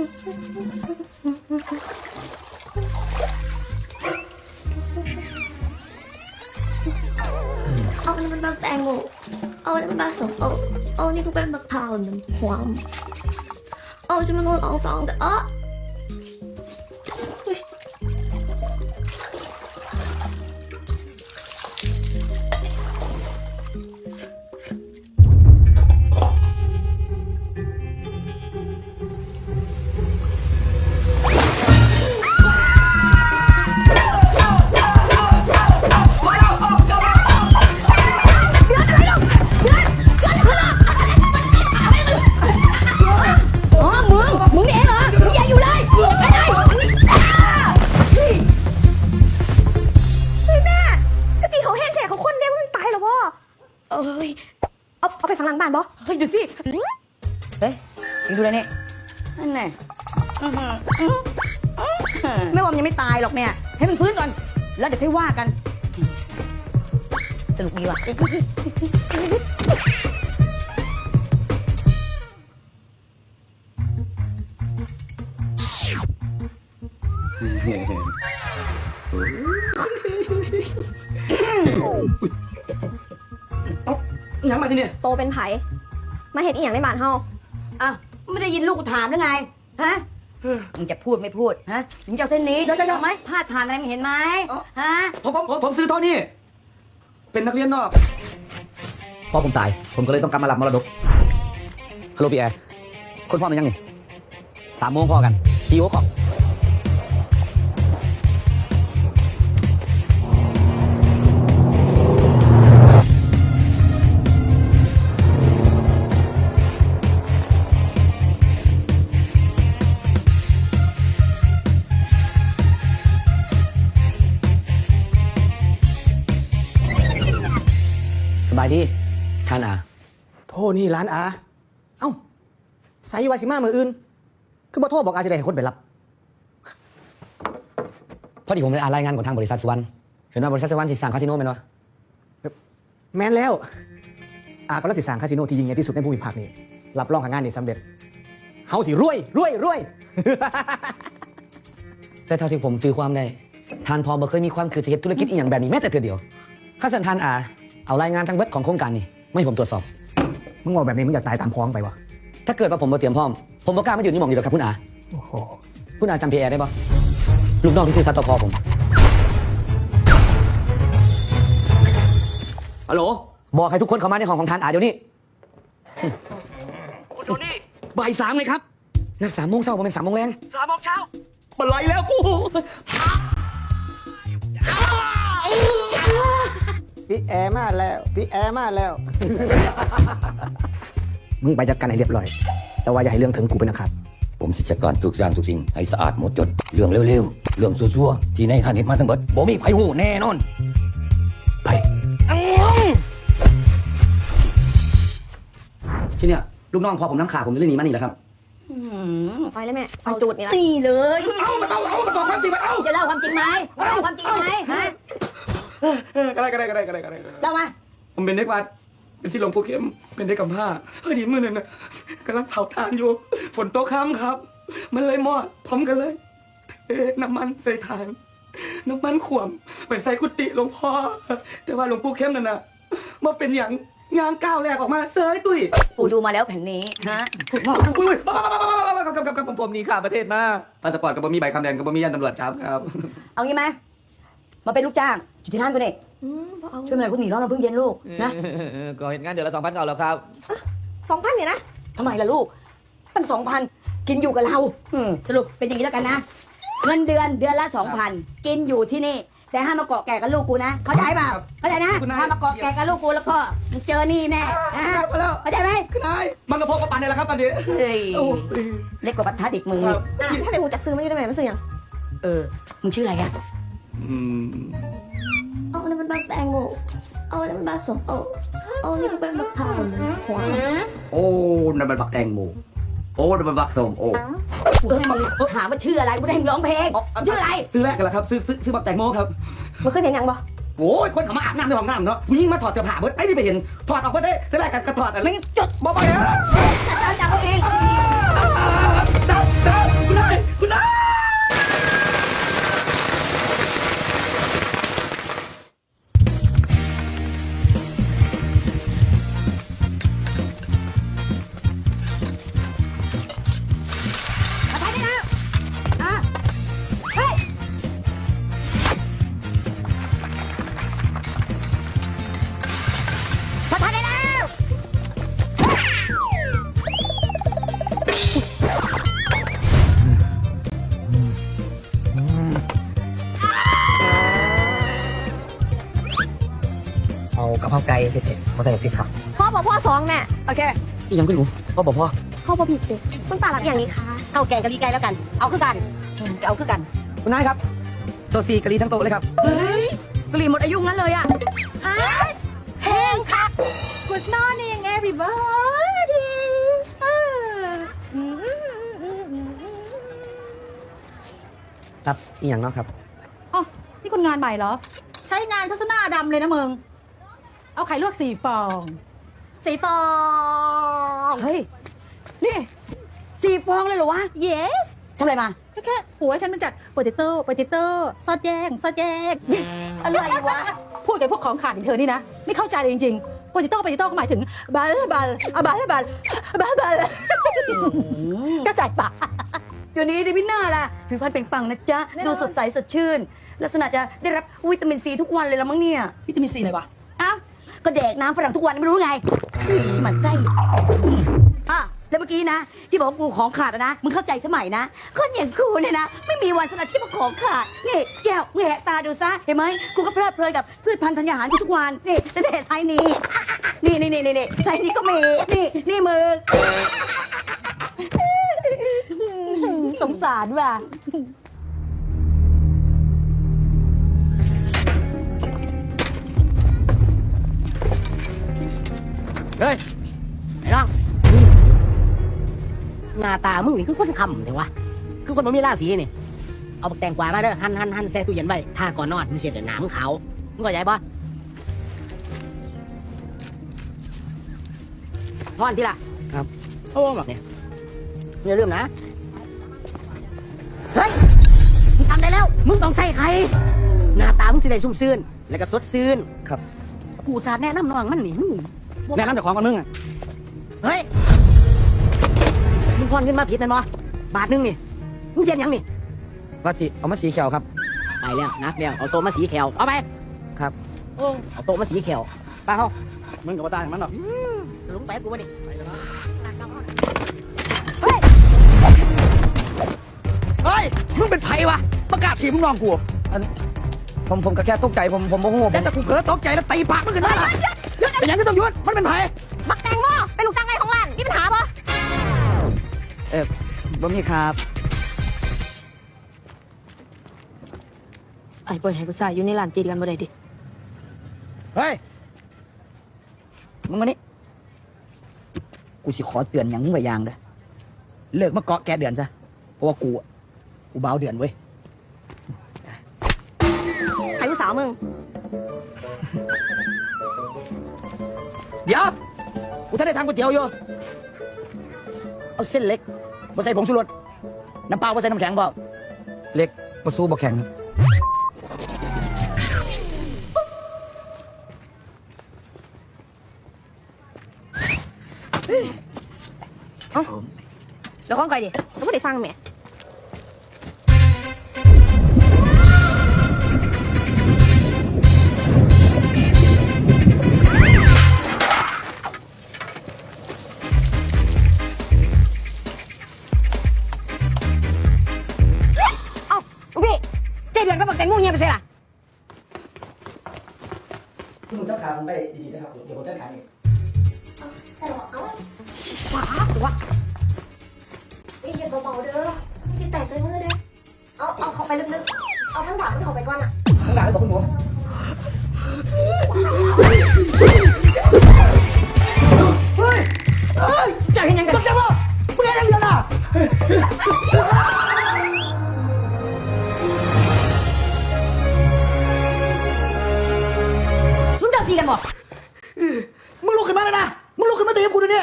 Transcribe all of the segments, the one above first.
เอานี่มันบักแตงโมเอานี่มันบักสมโอเอานี่ก็เป็นบักพร้าวน้ เฮ้ยเดี๋ยวสิเฮ้ยมึงดูอะไรเนี่ยนั่นแน่อื้อหืออื้อหือไม่ว่ามันยังไม่ตายหรอกเนี่ย ให้มันฟื้นก่อน แล้วเดี๋ยวค่อยว่ากัน สนุกดีว่ะยังมาที่นี่โตเป็นไผ มาเห็นอีหยังในบ้านเฮาอ้าวไม่ได้ยินลูกกูถามหรือไง ฮะ มึงจะพูดไม่พูด ฮะ มึงจะเอาเส้นนี้เดี๋ยวๆๆไหมพาดผ่านอะไรมึงเห็นไหมฮะ ผมผมผมผมซื้อเท่านี้ เป็นนักเรียนนอก พ่อผมตาย ผมก็เลยต้องกลับมารับมรดกฮัลโหลพี่แอร์คนพ่อมันยังนี่สามโมงพอกันจีโอขอบ นี่ร้านอาเอ้าใส่วาสิมามืออื่น คือบ่โทษบอกอาจะได้ให้คนไปรับ พอดีผมได้อ่านรายงานของทางบริษัทสุวรรณเห็นว่าบริษัทสุวรรณสิสร้างคาสิโนเป็นวะแม้นแล้ว อากำลังติดสร้างคาสิโนที่ยิ่งใหญ่ที่สุดในภูมิภาคนี้ รับรองหางานนี้สำเร็จเฮาสิรวยรวยรวย แต่เท่าที่ผมจือความได้ท่านพอบ่เคยมีความคือจะเฮ็ดธุรกิจอีหยังแบบนี้แม้แต่เทื่อเดียวข้าสันทานอาเอารายงานทั้งเบิดของโครงการนี้ไม่ให้ผมตรวจสอบ มึงบอกแบบนี้มึงอยากตายตามพ้องไปวะถ้าเกิดว่าผมบ่เตรียมพร้อม ผมบ่กล้ามาอยู่นี่หมองอยู่แล้วครับคุณอา โอ้โหคุณอาจำพีแอร์ได้ปะลูกน้องที่ซื่อสัตย์ต่อพ่อผมฮัลโหลบอกให้ทุกคนเข้ามาในห้องของทานอาเดี๋ยวนี้คุณโทนี่บ่ายสามเลยครับนัดสามโมงเช้าผมเป็นสามโมงแรงสามโมงเช้า บันไลแล้วกู พี่แอร์มาแล้ว พี่แอร์มาแล้ว มึงไปจัดการให้เรียบร้อย แต่ว่าอย่าให้เรื่องถึงกูเป็นนะครับ ผมสิจัดการทุกอย่างทุกสิ่งให้สะอาดหมดจด เรื่องเร็วๆ เรื่องซัวๆ ที่ในท่านเห็นมาทั้งหมดบ่มีไผหูแน่นอน ไปที่เนี่ยลูกน้องพอผมน้ำขาผมจะเรื่องนี้มานี่แหละครับไปเลยแม่ไปจูดนี่ละนี่เลย เอามาเอาเอามาบอกความจริงมาเอา จะเล่าความจริงไหมเล่าความจริงไหมฮะ เออก็ได้ก็ได้ก็ได้ก็ได้ก็ได้ก็ได้เล่ามาผมเป็นเด็กวัด เป็นสิหลวงปู่เข้มเป็นเด็กกำพร้าเฮ้ยดีมือหนึ่งนะกำลังเผาทานอยู่ ฝนตกค่ำครับ มันเลยมอดพร้อมกันเลยเทน้ำมันใส่ทาน น้ำมันขวมไปใส่กุฏิหลวงพ่อ แต่ว่าหลวงปู่เข้มนั่นน่ะมาเป็นอย่างงานก้าวแรกออกมาเซยตุ้ยกูดูมาแล้วแผ่นนี้ฮะอุ้ยบ้าบ้าบ้าบ้าบ้าบ้ากับกับกับผมนี่ค่ะประเทศมาพาสปอร์ตกับบ่มีใบคำแดงกับบ่มียันตำรวจจับครับ เอางี้ไหม มาเป็นลูกจ้างอยู่ที่ร้านกูเนี่ยอืมบ่เอาช่วยมาหน่อยกูหนีร้อนมาเพิ่งเย็นลูกนะก็เห็นงานเดือนละสองพันเก่าแล้วครับสองพันเนี่ยนะทำไมล่ะลูก ตั้งสองพันกินอยู่กับเราอืมสรุปเป็นอย่างนี้แล้วกันนะเงินเดือนเดือนละสองพันกินอยู่ที่นี่ แต่ห้ามมาเกาะแก่กับลูกกูนะเข้าใจเปล่าครับเข้าใจนะคุณนายห้ามมาเกาะแก่กับลูกกูแล้วก็มึงเจอนี่แน่นะมาแล้วเข้าใจไหมขึ้นได้มันกระพกกระปันเนี่ยแหละครับตอนนี้เฮ้ยโอ้ยเล็กกว่าบรรทัดอีกมึงครับอะถ้าเดี๋ยวกูจักซื้อมาอยู่ได้ไหมมันซื้อหยังเออมึงชื่ออะไรอะ อืมเอานี่มันบักแตงโมเอานี่มันบักสมโอเอานี่ก็เป็นบักพร้าวน้ำความโอ้นั่นมันบักแตงโมโอ้นั่นมันบักส้มโอ้กูให้มึงถามว่าชื่ออะไรกูได้ให้มึงร้องเพลงชื่ออะไร ซื้อแรกกันแล้วครับ ซื้อซื้อซื้อบักแตงโมครับมันขึ้นเห็นหยังบ่โอ้ยคนเขามาอาบน้ำในห้องน้ำเนาะผู้หญิงมาถอดเสื้อผ้าเบิดไอ้ที่ไปเห็น ถอดออกมาได้ซื้อแรกกันก็ถอดอะไรมึงจุดบอกไปนะจัดการจับเขาเองดับดับมา มาใส่พริกครับพ่อบอกพ่อสองแน่โอเคอีกยังไม่รู้ก็บอกพ่อพ่อบอกผิดเด็กคุณตารับอย่างนี้ค่ะเอาแกงกะหรี่ไก่แล้วกัน เอาคือกันเอาคือกัน คุณนายครับตัวซีกะหรี่ทั้งโต๊ะเลยครับเฮ้ยกะหรี่หมดอายุงั้นเลยอะเพลงค่ะ Good morning everybody ครับอีกอย่างเนาะครับอ๋อนี่คนงานใหม่เหรอ ใช้งานเขาซะหน้าดำเลยนะมึง เอาไข่ลวกสี่ฟอง สีฟอง เฮ้ย นี่สี่ฟองเลยเหรอวะ yes ทำอะไรมาแค่แค่หัวฉันมันจากโปเตโต้โปเตโต้ซอสแยงซอสแยง อะไรวะ พูดกับพวกของขาดอย่างเธอนี่นะ ไม่เข้าใจเลยจริงๆโปเตโต้โปเตโต้ก็หมายถึงบาลบาลอะบาลบาลบาลบาลก็จ่ายปะเดี๋ยวนี้ดิพี่หน้าล่ะผิวพรรณเป็นปังนะจ๊ะ ดูสดใสสดชื่น ลักษณะจะได้รับวิตามินซีทุกวันเลยละมั้งเนี่ย วิตามินซีอะไรวะอ้าว ก็แดกน้ำฝรั่งทุกวันไม่รู้ไงอุ๊ยหมันไส้อะแล้วเมื่อกี้นะ ที่บอกว่ากูของขาดอะนะมึงเข้าใจสมัยนะคนอย่างกูเนี่ยนะ ไม่มีวันสลัดที่มาของขาดนี่แก้วแหกตาดูซะเห็นไหมกูก็เพลิดเพลินกับพืชพันธุ์ธัญญาหารทุกวันนี่แต่แต่ไซส์นี้นี่นี่นี่นี่ไซส์นี้ก็มีนี่นี่มือ สงสารว่ะ เฮ้ยไอ้น้องหน้าตามึงนี่คือคนคำแต่วะคือคนบ่มีราศีนี่ เอาบักแตงกวามาเด้อหั่นหั่นหั่นแช่ตู้เย็นไว้ถ้าก่อนนอนมันเสียจนหนามึงขาวมึงเข้าใจปะนอนทีละครับ โอ้แบบนี้อย่าลืมนะ เฮ้ย มึงทำได้แล้ว มึงต้องใส่ไข่หน้าตามึงสิได้สุ่มซื่น แล้วก็สดซื่นครับ กูสาดแนะนำน้องมันนี่มึง แนะนำจากของกับมึงอะเฮ้ย มึงพอนขึ้นมาผิดแมันบ่บาทหนึงนี่ มึงเสียนหยังนี่ว่าสิเอามาสีเขียวครับ ไปแล้วนักแล้วเอาโต๊ะมาสีแขวเอาไปครับ โอ้เอาโต๊ะมาสีแขวไปเขามึงกับว่าตายมันหรอกสรุปไปกูมาดิเฮ้ย มึงเป็นไผวะประกาศขี่มึงนองกูอันผมผมก็แค่ตกใจผมผมโมโหผแต่มแต่กูเผลอตกใจแล้วตีปากมึงขึ้นมาล่ะ เป็นหยังก็ต้องหยุดมันเป็นไผบักแตงโมเป็นลูกตั้งไงของร้านมีปัญหาปะเออบ่มีครับไอ้ปล่อยให้กูใส่อยู่ในร้านจีดกันบ่ได้ดิเฮ้ยมึงมานี่กูสิขอเตือนอย่างมึงไว้อย่างเด้อเลิกมาเกาะแกเดือนซะเพราะว่ากูอะกูเบาเดือนเว้ยใครผู้สาวมึง เดี๋ยว กูท่านได้ทำก๋วยเตี๋ยวอยู่ เอาเส้นเล็กมาใส่ผงชูรส น้ำเปล่ามาใส่น้ำแข็งเปล่าเล็กมาสู้บ่แข็งครับ เออแล้วข้องใครดิแล้วผู้ใดสร้างแหม่ ตงโมเงียบไปเสียล่ะคุณหนูจับขาผมไปดีๆนะครับเดี๋ยวผมจัดการเองขวาหัวเฮ้ยอย่าเบาๆเด้อมันจะแตกใส่มือเด้อเอาเอาเข้าไปลึกๆ เอาทั้งดาบมันเข้าไปก่อนอะ ข้างหลังเลยบอกคุณหนูจะเลุกขึ้นมาตีกับกูเดี๋ยวนี้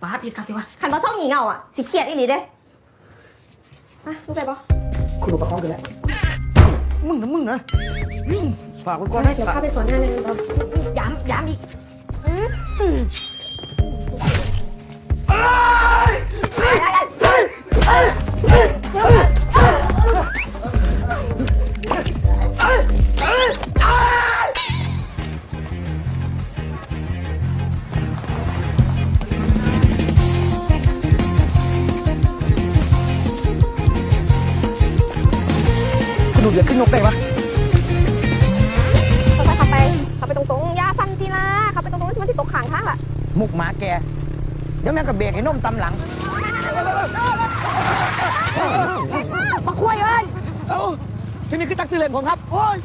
ปาติดขัดติวะขันมาซ่องหงีเงาอะสิเครียดอีหลีเด้อะลูกไปปะคุณอุปกรณ์กันแล้วมึงนะมึงนะฝากกูก่อนเดี๋นะยวเข้าไปสวนงานเลยปะย้ำย้ำอีก มุกหมาแก เดี๋ยวแม่งกับเบรกให้นมตำหลังมาคุยเอ้ยเอ้าที่นี่คือตักสิเลนผมครับ โอ้ย